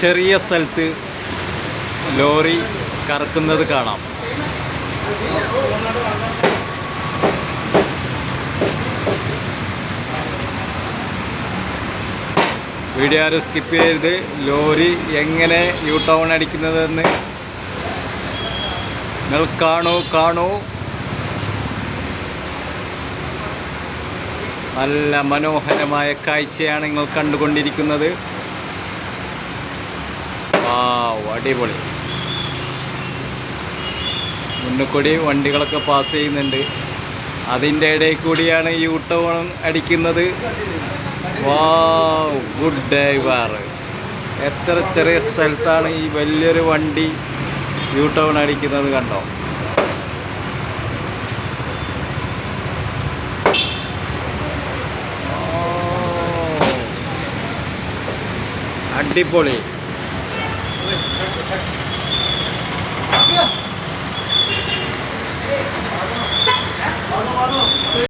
ചെറിയ സ്ഥലത്ത് ലോറി കറക്കുന്നത് കാണാം. വീഡിയോ ആരും സ്കിപ്പ് ചെയ്ത് ലോറി എങ്ങനെ യൂ ടൗൺ അടിക്കുന്നതെന്ന് നിങ്ങൾ കാണൂ കാണൂ. നല്ല മനോഹരമായ കാഴ്ചയാണ് നിങ്ങൾ കണ്ടുകൊണ്ടിരിക്കുന്നത്. അടിപൊളി. മുന്നിൽ കൂടി വണ്ടികളൊക്കെ പാസ് ചെയ്യുന്നുണ്ട്. അതിന്റെ ഇടയിൽ കൂടിയാണ് യൂ ടേൺ അടിക്കുന്നത്. വാവ് ഗുഡ് ഡ്രൈവർ എത്ര ചെറിയ സ്ഥലത്താണ് ഈ വലിയൊരു വണ്ടി യൂ ടേൺ അടിക്കുന്നത് കണ്ടോ? അടിപൊളി.